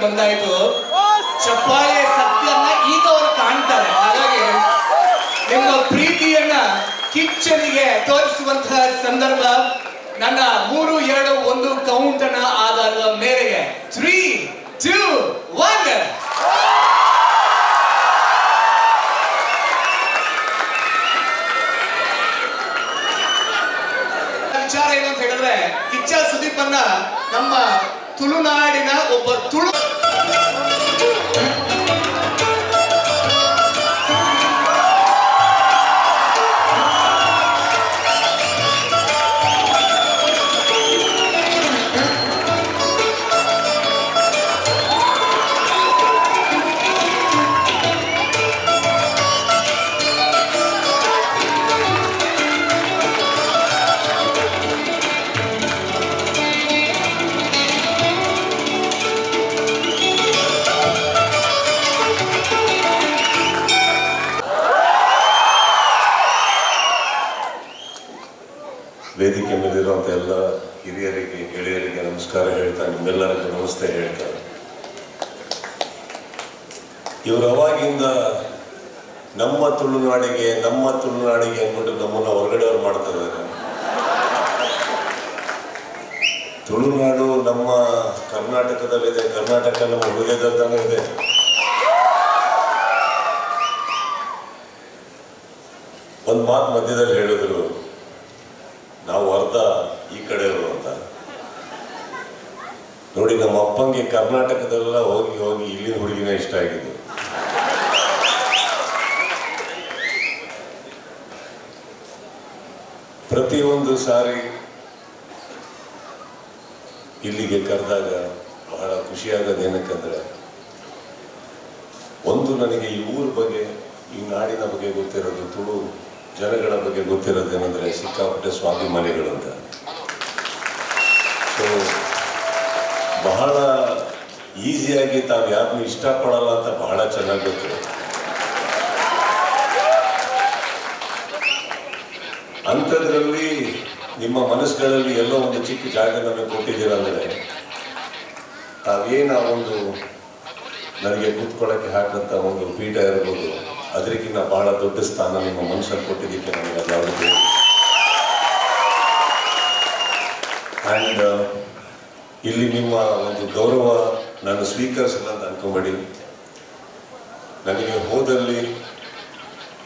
ಬಂದಾಯ್ತು. ಚಪ್ಪಾಳೆ ಸತ್ಯನ್ನ ಈಗ ಅವರು ಕಾಣ್ತಾರೆ. ಹಾಗಾಗಿ ನಿಮ್ಮ ಪ್ರೀತಿಯನ್ನ ಕಿಚ್ಚನಿಗೆ ತೋರಿಸುವಂತಹ ಸಂದರ್ಭ ನನ್ನ ಮೂರು ಎರಡು ಒಂದು ಕೌಂಟನ ಆಧಾರದ ಮೇರೆಗೆ ತ್ರೀ ಟೂ ಒನ್ ವಿಚಾರ ಏನು ಅಂತ ಹೇಳಿದ್ರೆ ಕಿಚ್ಚ ಸುದೀಪನ್ನ ನಮ್ಮ ತುಳುನಾಡಿನ ಒಬ್ಬ ತುಳು ನಿಮ್ಮೆಲ್ಲರಿಗೂ ನಮಸ್ತೆ ಹೇಳ್ತಾರೆ. ಇವರು ಅವಾಗಿಂದ ನಮ್ಮ ತುಳುನಾಡಿಗೆ ನಮ್ಮ ತುಳುನಾಡಿಗೆ ಅಂದ್ಬಿಟ್ಟು ನಮ್ಮನ್ನ ಹೊರಗಡೆ ಅವ್ರು ಮಾಡ್ತಾ ಇದ್ದಾರೆ. ತುಳುನಾಡು ನಮ್ಮ ಕರ್ನಾಟಕದಲ್ಲಿದೆ, ಕರ್ನಾಟಕ ನಮ್ಮ ಹೃದಯದಲ್ತಾನೆ ಇದೆ. ಒಂದು ಮಾತು ಮಧ್ಯದಲ್ಲಿ ಹೇಳಿದ್ರು, ನಾವು ಅರ್ಧ ಈ ಕಡೆ ಅಂತ. ನೋಡಿ, ನಮ್ಮ ಅಪ್ಪಂಗೆ ಕರ್ನಾಟಕದೆಲ್ಲ ಹೋಗಿ ಹೋಗಿ ಇಲ್ಲಿನ ಹುಡುಗಿನ ಇಷ್ಟ ಆಗಿದ್ದು ಪ್ರತಿಯೊಂದು ಸಾರಿ ಇಲ್ಲಿಗೆ ಕರೆದಾಗ ಬಹಳ ಖುಷಿಯಾಗೋದು ಏನಕ್ಕಂದ್ರೆ, ಒಂದು ನನಗೆ ಈ ಊರ ಬಗ್ಗೆ, ಈ ನಾಡಿನ ಬಗ್ಗೆ ಗೊತ್ತಿರೋದು ತುಳು ಜನಗಳ ಬಗ್ಗೆ ಗೊತ್ತಿರೋದು ಏನಂದ್ರೆ ಸಿಕ್ಕಾಪಟ್ಟೆ ಸ್ವಾಭಿಮಾನಿಗಳು ಬಹಳ ಈಸಿಯಾಗಿ ತಾವು ಯಾರನ್ನೂ ಇಷ್ಟಪಡಲ್ಲ ಅಂತ ಬಹಳ ಚೆನ್ನಾಗಿ ಗೊತ್ತು. ಅಂಥದ್ರಲ್ಲಿ ನಿಮ್ಮ ಮನಸ್ಸುಗಳಲ್ಲಿ ಎಲ್ಲೋ ಒಂದು ಚಿಕ್ಕ ಜಾಗ ನಮಗೆ ಕೊಟ್ಟಿದ್ದೀರ ಅಂದರೆ ತಾವೇನು ಆ ಒಂದು ನನಗೆ ಕೂತ್ಕೊಳ್ಳೋಕ್ಕೆ ಹಾಕಂತ ಒಂದು ಪೀಠ ಇರ್ಬೋದು ಅದಕ್ಕಿಂತ ಬಹಳ ದೊಡ್ಡ ಸ್ಥಾನ ನಿಮ್ಮ ಮನುಷ್ಯರು ಕೊಟ್ಟಿದ್ದಕ್ಕೆ ನನಗೆ ಅದಾಗುತ್ತೆ ಆ್ಯಂಡ್ ಇಲ್ಲಿ ನಿಮ್ಮ ಒಂದು ಗೌರವ ನಾನು ಸ್ವೀಕರಿಸಲ್ಲ ಅಂತ ಅನ್ಕೊಂಬೇಡಿ. ನನಗೆ ಹೋದಲ್ಲಿ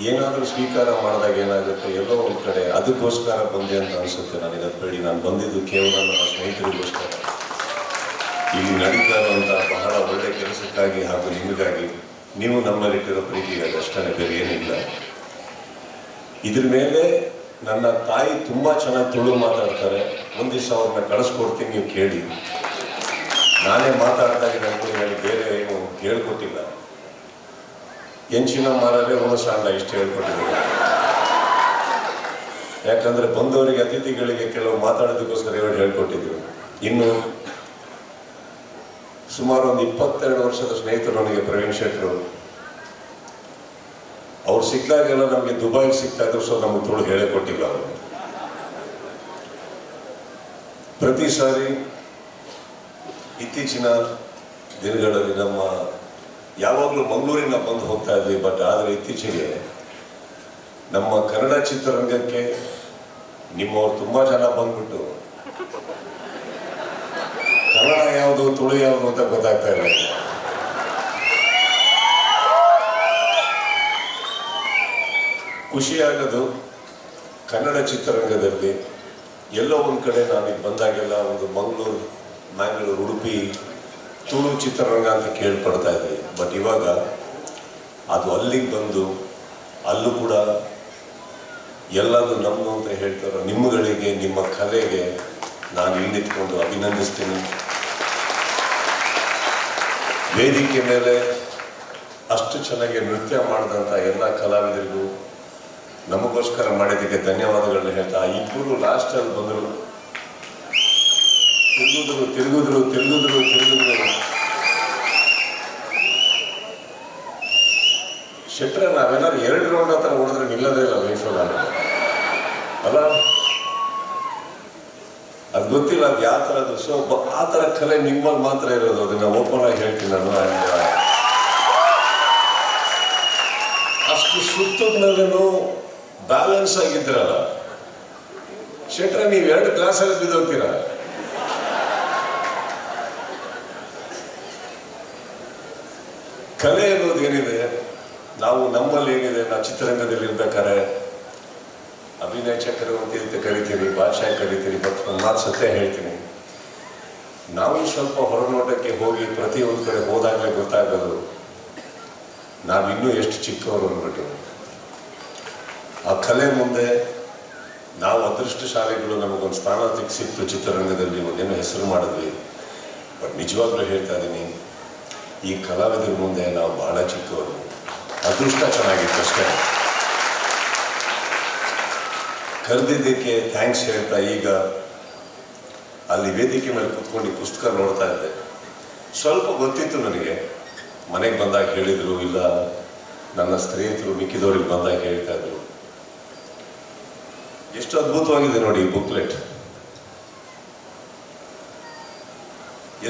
ಏನಾದರೂ ಸ್ವೀಕಾರ ಮಾಡಿದಾಗ ಏನಾಗುತ್ತೆ? ಎಲ್ಲೋ ಒಂದು ಕಡೆ ಅದಕ್ಕೋಸ್ಕರ ಬಂದೆ ಅಂತ ಅನಿಸುತ್ತೆ ನನಗೆ. ಅದು ನಾನು ಬಂದಿದ್ದು ಕೇವಲ ನನ್ನ ಸ್ನೇಹಿತರಿಗೋಸ್ಕರ. ಇಲ್ಲಿ ನಡೀತಾ ಇರುವಂಥ ಬಹಳ ಒಳ್ಳೆ ಕೆಲಸಕ್ಕಾಗಿ ಹಾಗೂ ನಿಮಗಾಗಿ ನೀವು ನಮ್ಮಲ್ಲಿಟ್ಟಿರೋ ಪ್ರೀತಿಗಾಗಿ ಅಷ್ಟೇ ಬೇರೆ ಏನಿಲ್ಲ. ಇದ್ರ ಮೇಲೆ ನನ್ನ ತಾಯಿ ತುಂಬ ಚೆನ್ನಾಗಿ ತುಳು ಮಾತಾಡ್ತಾರೆ. ಒಂದು ದಿವಸ ಅವ್ರನ್ನ ಕಳಿಸ್ಕೊಡ್ತೀನಿ ನೀವು ಕೇಳಿ. ನಾನೇ ಮಾತಾಡ್ತಾ ಇದ್ದೀನಿ ಬೇರೆ ಏನು ಹೇಳ್ಕೊಟ್ಟಿಲ್ಲ. ಎಂಚಿನ ಒಂದು ಸಾಂಡ ಇಷ್ಟು ಹೇಳ್ಕೊಟ್ಟಿದ್ದೀನಿ. ಯಾಕಂದ್ರೆ ಬಂದವರಿಗೆ, ಅತಿಥಿಗಳಿಗೆ ಕೆಲವು ಮಾತಾಡೋದಕ್ಕೋಸ್ಕರ ಹೇಳಿ ಹೇಳ್ಕೊಟ್ಟಿದ್ರು. ಇನ್ನು ಸುಮಾರು ಒಂದು ಇಪ್ಪತ್ತೆರಡು ವರ್ಷದ ಸ್ನೇಹಿತರು ನನಗೆ ಪ್ರವೀಣ್ ಶೆಟ್ಟರು ಅವ್ರು ಸಿಕ್ಕಾಗೆಲ್ಲ ನಮಗೆ ದುಬೈಗೆ ಸಿಗ್ತಾ ಇದ್ರು ಸೊ ನಮಗೆ ತುಳು ಹೇಳೇ ಕೊಟ್ಟಿಲ್ಲ ಅವರು. ಪ್ರತಿ ಸಾರಿ ಇತ್ತೀಚಿನ ದಿನಗಳಲ್ಲಿ ನಮ್ಮ, ಯಾವಾಗಲೂ ಮಂಗಳೂರಿನ ಬಂದು ಹೋಗ್ತಾ ಇದ್ವಿ ಬಟ್ ಆದರೆ ಇತ್ತೀಚೆಗೆ ನಮ್ಮ ಕನ್ನಡ ಚಿತ್ರರಂಗಕ್ಕೆ ನಿಮ್ಮವ್ರು ತುಂಬ ಜನ ಬಂದ್ಬಿಟ್ಟು ಕನ್ನಡ ಯಾವುದು, ತುಳು ಯಾವುದು ಅಂತ ಗೊತ್ತಾಗ್ತಾ ಇಲ್ಲ. ಖುಷಿಯಾಗೋದು ಕನ್ನಡ ಚಿತ್ರರಂಗದಲ್ಲಿ ಎಲ್ಲೋ ಒಂದು ಕಡೆ ನಾನೀಗ ಬಂದಾಗೆಲ್ಲ ಒಂದು ಮಂಗಳೂರು, ಮ್ಯಾಂಗ್ಳೂರು, ಉಡುಪಿ, ತುಳು ಚಿತ್ರರಂಗ ಅಂತ ಕೇಳ್ಪಡ್ತಾ ಇದ್ವಿ. ಬಟ್ ಇವಾಗ ಅದು ಅಲ್ಲಿಗೆ ಬಂದು ಅಲ್ಲೂ ಕೂಡ ಎಲ್ಲದೂ ನಮ್ಮದು ಅಂತ ಹೇಳ್ತಾರೋ ನಿಮ್ಮಗಳಿಗೆ ನಿಮ್ಮ ಕಲೆಗೆ ನಾನು ಇಲ್ಲಿ ನಿಂತ್ಕೊಂಡು ಅಭಿನಂದಿಸ್ತೀನಿ. ವೇದಿಕೆ ಮೇಲೆ ಅಷ್ಟು ಚೆನ್ನಾಗಿ ನೃತ್ಯ ಮಾಡಿದಂಥ ಎಲ್ಲ ಕಲಾವಿದರಿಗೂ ನಮಗೋಸ್ಕರ ಮಾಡಿದ್ದಕ್ಕೆ ಧನ್ಯವಾದಗಳನ್ನ ಹೇಳ್ತಾ ಇಬ್ಬರು ಲಾಸ್ಟಲ್ಲಿ ಬಂದರು. ತಿರುಗಿದ್ರು ತಿರುಗಿದ್ರು ತಿರುಗಿದ್ರು ತಿರುಗಿದ್ರು. ಶೆಟ್ರ ನಾವೆಲ್ಲರೂ ಎರಡು ರೌಂಡ್ ಹತ್ರ ಹೊಡೆದ್ರೆ ನಿಲ್ಲದೇ ಇಲ್ಲ ಲೈಫಲ್ಲಿ ಅಲ್ಲ ಅದು ಗೊತ್ತಿಲ್ಲ ಅದು ಯಾವ ಥರ ಸೊ ಆ ಥರ ಕಲೆ ನಿಮ್ಮಲ್ಲಿ ಮಾತ್ರ ಇರೋದು. ಅದನ್ನ ಓಪನ್ ಆಗಿ ಹೇಳ್ತೀನಿ ನಾನು. ಆ, ಅಷ್ಟು ಸುತ್ತದ್ಮೇಲೆನೂ ಬ್ಯಾಲೆನ್ಸ್ ಆಗಿದ್ರಲ್ಲ. ಶೆಟ್ರ, ನೀವು ಎರಡು ಕ್ಲಾಸಲ್ಲಿ ಬಿದ್ದೋಗ್ತೀರ? ಕಲೆ ಅನ್ನೋದು ಏನಿದೆ? ನಾವು ನಮ್ಮಲ್ಲಿ ಏನಿದೆ? ನಾವು ಚಿತ್ರರಂಗದಲ್ಲಿ ಇರ್ಬೇಕಾದ್ರೆ ಅಭಿನಯ ಚಕ್ರವರ್ತಿ ಅಂತ ಕರಿತೀರಿ, ಭಾಷೆ ಕಲಿತೀವಿ ಬಟ್ ಮಾತು ಸತ್ಯ ಹೇಳ್ತೀನಿ. ನಾವು ಸ್ವಲ್ಪ ಹೊರನೋಟಕ್ಕೆ ಹೋಗಿ ಪ್ರತಿಯೊಂದು ಕಡೆ ಹೋದಾಗಲೇ ಗೊತ್ತಾಗೋದು, ನಾವಿನ್ನೂ ಎಷ್ಟು ಚಿಕ್ಕವರು ಅಂದ್ಬಿಟ್ಟು. ಆ ಕಲೆ ಮುಂದೆ ನಾವು ಅದೃಷ್ಟ ಶಾಲೆಗಳು ನಮಗೊಂದು ಸ್ಥಾನ ಸಿಕ್ಸಿತ್ತು ಚಿತ್ರರಂಗದಲ್ಲಿ, ಒಂದೇನೋ ಹೆಸರು ಮಾಡಿದ್ವಿ. ಬಟ್ ನಿಜವಾಗ್ಲೂ ಹೇಳ್ತಾ ಇದ್ದೀನಿ ಈ ಕಲಾವಿದರ ಮುಂದೆ ನಾವು ಬಹಳ ಚಿಕ್ಕವರು. ಅದೃಷ್ಟ ಚೆನ್ನಾಗಿತ್ತು ಅಷ್ಟೇ. ಕರೆದಿದ್ದಕ್ಕೆ ಥ್ಯಾಂಕ್ಸ್ ಹೇಳ್ತಾ ಈಗ ಅಲ್ಲಿ ವೇದಿಕೆ ಮೇಲೆ ಕುತ್ಕೊಂಡು ಪುಸ್ತಕ ನೋಡ್ತಾ ಇದ್ದೆ. ಸ್ವಲ್ಪ ಗೊತ್ತಿತ್ತು ನನಗೆ. ಮನೆಗೆ ಬಂದಾಗ ಹೇಳಿದರು, ಇಲ್ಲ, ನನ್ನ ಸ್ನೇಹಿತರು ಮಿಕ್ಕಿದವ್ರಿಗೆ ಬಂದಾಗ ಹೇಳ್ತಾ ಇದ್ರು. ಎಷ್ಟು ಅದ್ಭುತವಾಗಿದೆ ನೋಡಿ ಬುಕ್ಲೆಟ್.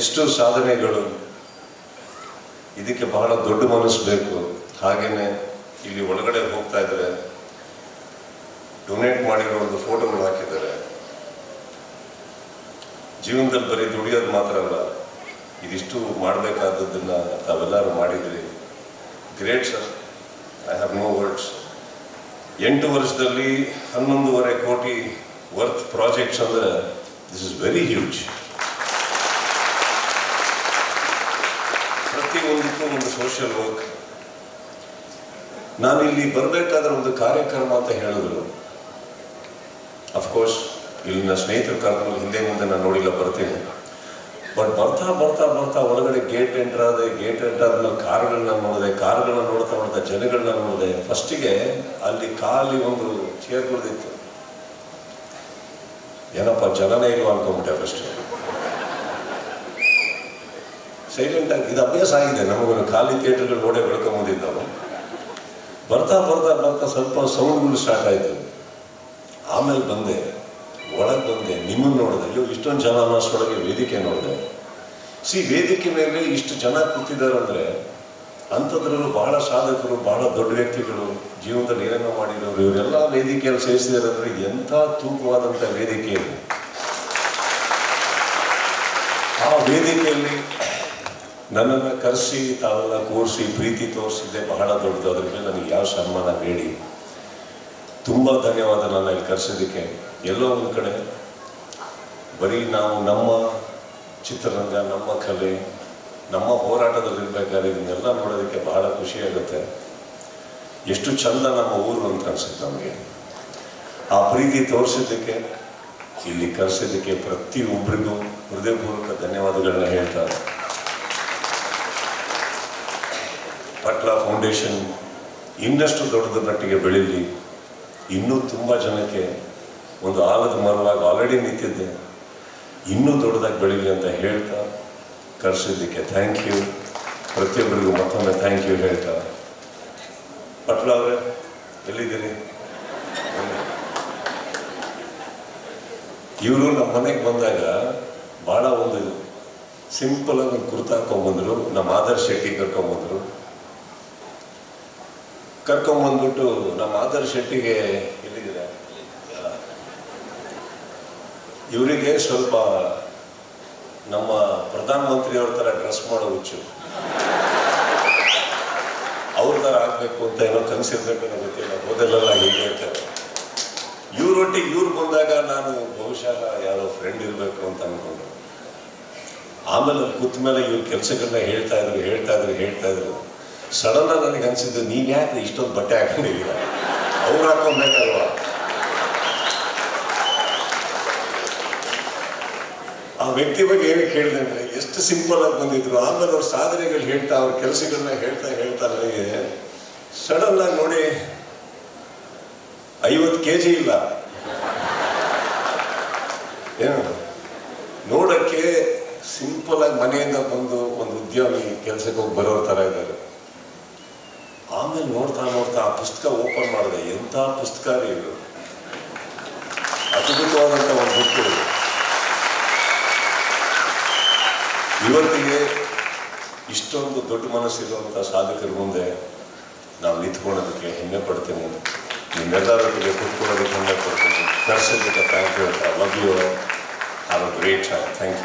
ಎಷ್ಟು ಸಾಧನೆಗಳು. ಇದಕ್ಕೆ ಬಹಳ ದೊಡ್ಡ ಮನಸ್ಸು ಬೇಕು. ಹಾಗೇನೆ ಇಲ್ಲಿ ಒಳಗಡೆ ಹೋಗ್ತಾ ಇದ್ದಾರೆ. ಡೊನೇಟ್ ಮಾಡಿರೋ ಒಂದು ಫೋಟೋಗಳು ಹಾಕಿದ್ದಾರೆ. ಜೀವನದಲ್ಲಿ ಬರೀ ದುಡಿಯೋದು ಮಾತ್ರ ಅಲ್ಲ, ಇದಿಷ್ಟು ಮಾಡಬೇಕಾದದ್ದನ್ನ ತಾವೆಲ್ಲರೂ ಮಾಡಿದ್ರಿ. Great sir I have no words ಎಂಟು ವರ್ಷದಲ್ಲಿ ಹನ್ನೊಂದೂವರೆ ಕೋಟಿ ವರ್ತ್ ಪ್ರಾಜೆಕ್ಟ್ಸ್ ಅಂದ್ರೆ ದಿಸ್ ಇಸ್ ವೆರಿ ಹ್ಯೂಜ್ ಪ್ರತಿಯೊಂದಕ್ಕೂ ಒಂದು ಸೋಷಿಯಲ್ ವರ್ಕ್ ನಾನು ಇಲ್ಲಿ ಬರಬೇಕಾದ್ರೆ ಒಂದು ಕಾರ್ಯಕ್ರಮ ಅಂತ ಹೇಳಿದ್ರು. ಅಫ್ಕೋರ್ಸ್ ಇಲ್ಲಿನ ಸ್ನೇಹಿತರ ಕಾರ್ಯಕ್ರಮ ಹಿಂದೆ ಮುಂದೆ ನಾನು ನೋಡಿಲ್ಲ, ಬರ್ತೀನಿ. ಬಟ್ ಬರ್ತಾ ಬರ್ತಾ ಬರ್ತಾ ಒಳಗಡೆ ಗೇಟ್ ಎಂಟರ್ ಆದೆ ಗೇಟ್ ಎಂಟರ್ ಆದ್ಮೇಲೆ ಕಾರುಗಳನ್ನ ನೋಡಿದೆ, ಕಾರ್ಗಳನ್ನ ನೋಡ್ತಾ ನೋಡ್ತಾ ಜನಗಳನ್ನ ನೋಡಿದೆ. ಫಸ್ಟಿಗೆ ಅಲ್ಲಿ ಖಾಲಿ ಒಂದು ಚೇರ್ ಕುಡ್ದಿತ್ತು ಏನಪ್ಪ, ಜನನೇ ಇಲ್ವಾ ಅನ್ಕೊಂಡ್ಬಿಟ್ಟೆ ಫಸ್ಟ್ ಸೈಲೆಂಟ್ ಆಗಿ, ಇದು ಅಭ್ಯಾಸ ಆಗಿದೆ. ನಮಗೊಂದು ಖಾಲಿ ಥಿಯೇಟರ್ಗಳು ನೋಡೇ ಬೆಳ್ಕೊಂಬಂದಿದ್ದು ನಾವು ಬರ್ತಾ ಬರ್ತಾ ಬರ್ತಾ ಸ್ವಲ್ಪ ಸೌಂಡ್ಗಳು ಸ್ಟಾರ್ಟ್ ಆಯಿತು. ಆಮೇಲೆ ಬಂದೆ. ಒಳಗೆ ಬಂದೆ ನಿಮ್ಮನ್ನು ನೋಡಿದೆ. ಅಯ್ಯೋ, ಇಷ್ಟೊಂದು ಜನ ಅನ್ನೋಷ್ಟೊಳಗೆ ವೇದಿಕೆ ನೋಡಿದೆ. ಸಿ, ವೇದಿಕೆ ಮೇಲೆ ಇಷ್ಟು ಜನ ಕೂತಿದ್ದಾರೆ ಅಂದರೆ ಅಂಥದ್ರಲ್ಲೂ ಬಹಳ ಸಾಧಕರು, ಬಹಳ ದೊಡ್ಡ ವ್ಯಕ್ತಿಗಳು, ಜೀವನದಲ್ಲಿ ಏನೇನೋ ಮಾಡಿರೋರು, ಇವರೆಲ್ಲ ವೇದಿಕೆಯಲ್ಲಿ ಸೇರಿಸಿದ್ದಾರೆ ಅಂದರೆ ಎಂಥ ತೂಕವಾದಂಥ ವೇದಿಕೆ. ಆ ವೇದಿಕೆಯಲ್ಲಿ ನನ್ನನ್ನು ಕರೆಸಿ, ತಾವೆಲ್ಲ ಕೂರಿಸಿ, ಪ್ರೀತಿ ತೋರಿಸಿದ್ದೆ, ಬಹಳ ದೊಡ್ಡದು ಅದ್ರ ಮೇಲೆ ನನಗೆ ಯಾವ ಸನ್ಮಾನ ಬೇಡಿ. ತುಂಬ ಧನ್ಯವಾದ ನನ್ನ ಇಲ್ಲಿ ಕರೆಸಿದ್ದಕ್ಕೆ. ಎಲ್ಲೋ ಒಂದು ಕಡೆ ಬರೀ ನಾವು ನಮ್ಮ ಚಿತ್ರರಂಗ, ನಮ್ಮ ಕಲೆ, ನಮ್ಮ ಹೋರಾಟದಲ್ಲಿರ್ಬೇಕಾದ್ರೆ ಇದನ್ನೆಲ್ಲ ನೋಡೋದಕ್ಕೆ ಬಹಳ ಖುಷಿಯಾಗುತ್ತೆ ಎಷ್ಟು ಚಂದ ನಮ್ಮ ಊರು ಅಂತ ಅನ್ಸುತ್ತೆ ನಮಗೆ. ಆ ಪ್ರೀತಿ ತೋರಿಸಿದ್ದಕ್ಕೆ, ಇಲ್ಲಿ ಕರೆಸಿದ್ದಕ್ಕೆ ಪ್ರತಿಯೊಬ್ಬರಿಗೂ ಹೃದಯಪೂರ್ವಕ ಧನ್ಯವಾದಗಳನ್ನ ಹೇಳ್ತಾರೆ. ಪಟ್ಲ ಫೌಂಡೇಶನ್ ಇನ್ನಷ್ಟು ದೊಡ್ಡದ ಮಟ್ಟಿಗೆ ಬೆಳೀಲಿ. ಇನ್ನೂ ತುಂಬ ಜನಕ್ಕೆ ಒಂದು ಆಲದ ಮರವಾಗಿ ಆಲ್ರೆಡಿ ನಿಂತಿದ್ದೆ. ಇನ್ನೂ ದೊಡ್ಡದಾಗಿ ಬೆಳೀಲಿ ಅಂತ ಹೇಳ್ತಾ ಕರೆಸಿದ್ದಕ್ಕೆ ಥ್ಯಾಂಕ್ ಯು ಪ್ರತಿಯೊಬ್ಬರಿಗೂ ಮತ್ತೊಮ್ಮೆ ಥ್ಯಾಂಕ್ ಯು ಹೇಳ್ತಾ. ಪಟ್ಲ ಅವರೇ, ಎಲ್ಲಿದ್ದೀರಿ? ಇವರು ನಮ್ಮ ಮನೆಗೆ ಬಂದಾಗ ಭಾಳ ಒಂದು ಸಿಂಪಲ್ ಆಗಿ ಕುರ್ತಾ ಹಾಕೊಂಡ್ಬಂದ್ರು ನಮ್ಮ ಆಧಾರ್ ಶೆಟ್ಟಿ ಕರ್ಕೊಂಡ್ಬಂದ್ರು ಕರ್ಕೊಂಡ್ಬಂದ್ಬಿಟ್ಟು ನಮ್ಮ ಆಧಾರ್ ಶೆಟ್ಟಿಗೆ ಎಲ್ಲಿದ್ದೀರಾ ಇವರಿಗೆ ಸ್ವಲ್ಪ ನಮ್ಮ ಪ್ರಧಾನಮಂತ್ರಿಯವ್ರ ಥರ ಡ್ರೆಸ್ ಮಾಡೋ ಹುಚ್ಚು. ಅವ್ರ ಥರ ಆಗಬೇಕು ಅಂತ ಏನೋ ಕನಸಿರ್ಬೇಕು ಅನ್ನೋ ಗೊತ್ತಿಲ್ಲ ಮೊದಲೆಲ್ಲ ಹೀಗೆ ಹೇಳ್ತಾರೆ ಇವರೊಟ್ಟಿಗೆ ಇವ್ರು ಬಂದಾಗ ನಾನು ಬಹುಶಃ ಯಾರೋ ಫ್ರೆಂಡ್ ಇರಬೇಕು ಅಂತ ಅನ್ಕೊಂಡೆ. ಆಮೇಲೆ ಅಲ್ಲಿ ಕೂತ ಮೇಲೆ ಇವ್ರ ಕೆಲಸಗಳನ್ನ ಹೇಳ್ತಾ ಇದ್ರು ಹೇಳ್ತಾ ಇದ್ರು ಹೇಳ್ತಾ ಇದ್ರು. ಸಡನ್ ನನಗೆ ಅನಿಸಿದ್ದು, ನೀನು ಯಾಕೆ ಇಷ್ಟೊಂದು ಬಟ್ಟೆ ಹಾಕೊಂಡಿದ್ದೀರ? ಅವ್ರು ಹಾಕೊಂಡ್ಬೇಕಲ್ವಾ ವ್ಯಕ್ತಿ ಬಗ್ಗೆ ಏನಕ್ಕೆ ಕೇಳಿದೆ ಅಂದರೆ, ಎಷ್ಟು ಸಿಂಪಲ್ ಆಗಿ ಬಂದಿದ್ರು. ಆಮೇಲೆ ಅವ್ರ ಸಾಧನೆಗಳು ಹೇಳ್ತಾ, ಅವ್ರ ಕೆಲಸಗಳನ್ನ ಹೇಳ್ತಾ ಹೇಳ್ತಾ ನನಗೆ ಸಡನ್ ಆಗಿ ನೋಡಿ, ಐವತ್ತು ಕೆ ಜಿ ಇಲ್ಲ. ಏನು? ನೋಡಕ್ಕೆ ಸಿಂಪಲ್ ಆಗಿ ಮನೆಯಿಂದ ಬಂದು ಒಂದು ಉದ್ಯೋಗಿ ಕೆಲಸಕ್ಕೆ ಹೋಗಿ ಬರೋರ್ ಥರ ಇದ್ದಾರೆ. ಆಮೇಲೆ ನೋಡ್ತಾ ನೋಡ್ತಾ ಆ ಪುಸ್ತಕ ಓಪನ್ ಮಾಡಿದೆ. ಎಂಥ ಪುಸ್ತಕ ರೀ ಇದು? ಅದ್ಭುತವಾದಂಥ ಒಂದು ಬುಕ್ ಇದು. ಇವತ್ತಿಗೆ ಇಷ್ಟೊಂದು ದೊಡ್ಡ ಮನಸ್ಸಿರುವಂಥ ಸಾಧಕರ ಮುಂದೆ ನಾವು ನಿಂತ್ಕೊಳ್ಳೋದಕ್ಕೆ ಹೆಮ್ಮೆ ಪಡ್ತೀನಿ. ನಿಮ್ಮೆಲ್ಲರೊಟ್ಟಿಗೆ ಕುತ್ಕೊಳ್ಳೋದಕ್ಕೆ ಹೆಮ್ಮೆ ಪಡ್ತೀನಿ. ಕರ್ಸೋದಕ್ಕೆ thank you love you have a great thank thank